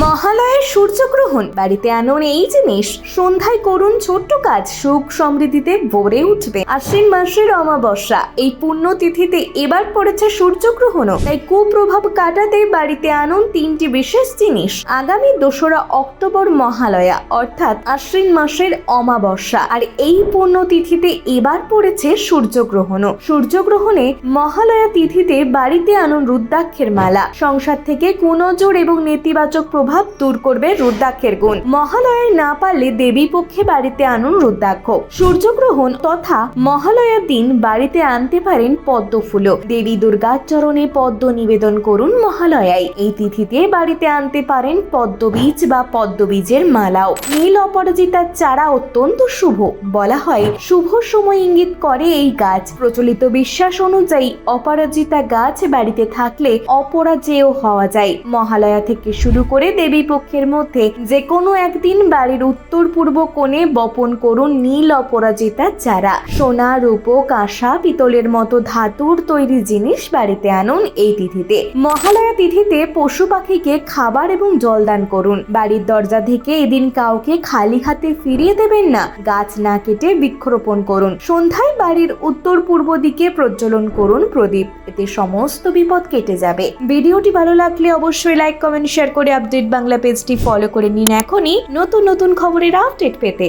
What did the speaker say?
মহালয়ের সূর্যগ্রহণ, বাড়িতে আনুন এই জিনিস। সন্ধ্যায় করুন ছোট্ট কাজ, সুখ সমৃদ্ধিতে ভরে উঠবে। আশ্বিন মাসের অমাবস্যা, এই পুণ্য তিথিতে এবার পড়েছে সূর্যগ্রহণও। তাই কুপ্রভাব কাটাতে বাড়িতে আনুন তিনটি বিশেষ জিনিস। আগামী দোসরা অক্টোবর মহালয়া, অর্থাৎ আশ্বিন মাসের অমাবস্যা। আর এই পুণ্য তিথিতে এবার পড়েছে সূর্যগ্রহণও। সূর্যগ্রহণে মহালয়া তিথিতে বাড়িতে আনুন রুদ্রাক্ষের মালা। সংসার থেকে কুনজর এবং নেতিবাচক প্রভাব দূর করবে রুদ্রাক্ষের গুণ। মহালয়ায় না পারলে দেবী পক্ষে বাড়িতে আনুন রুদ্রাক্ষ। সূর্যগ্রহণ তথা মহালয়ার দিন বাড়িতে আনতে পারেন পদ্ম ফুলও দেবী দুর্গার চরণে পদ্ম নিবেদন করুন মহালয়ায়। এই তিথিতে বাড়িতে আনতে পারেন পদ্মবীজ বা পদ্মবীজের মালাও। নীল অপরাজিতার চারা অত্যন্ত শুভ। বলা হয়, শুভ সময় ইঙ্গিত করে এই গাছ। প্রচলিত বিশ্বাস অনুযায়ী অপরাজিতা গাছ বাড়িতে থাকলে অপরাজেয় হওয়া যায়। মহালয়া থেকে শুরু করে দেবী পক্ষের মধ্যে যে কোনো একদিন বাড়ির উত্তর পূর্ব কোণে বপন করুন নীল অপরাজিতা চারা। সোনা রূপ কাঁসা পিতলের মতো ধাতুর তৈরি জিনিস বাড়িতে আনুন এই তিথিতে। মহালয়া তিথিতে পশু পাখিকে খাবার এবং জল দান করুন। বাড়ির দরজা থেকে এদিন কাউকে খালি হাতে ফিরিয়ে দেবেন না। গাছ না কেটে বৃক্ষরোপণ করুন। সন্ধ্যায় বাড়ির উত্তর পূর্ব দিকে প্রজ্বলন করুন প্রদীপ। এতে সমস্ত বিপদ কেটে যাবে। ভিডিওটি ভালো লাগলে অবশ্যই লাইক কমেন্ট শেয়ার করে আপডেট বাংলা পেজটি ফলো করে নিন এখনই নতুন নতুন খবরের আপডেট পেতে।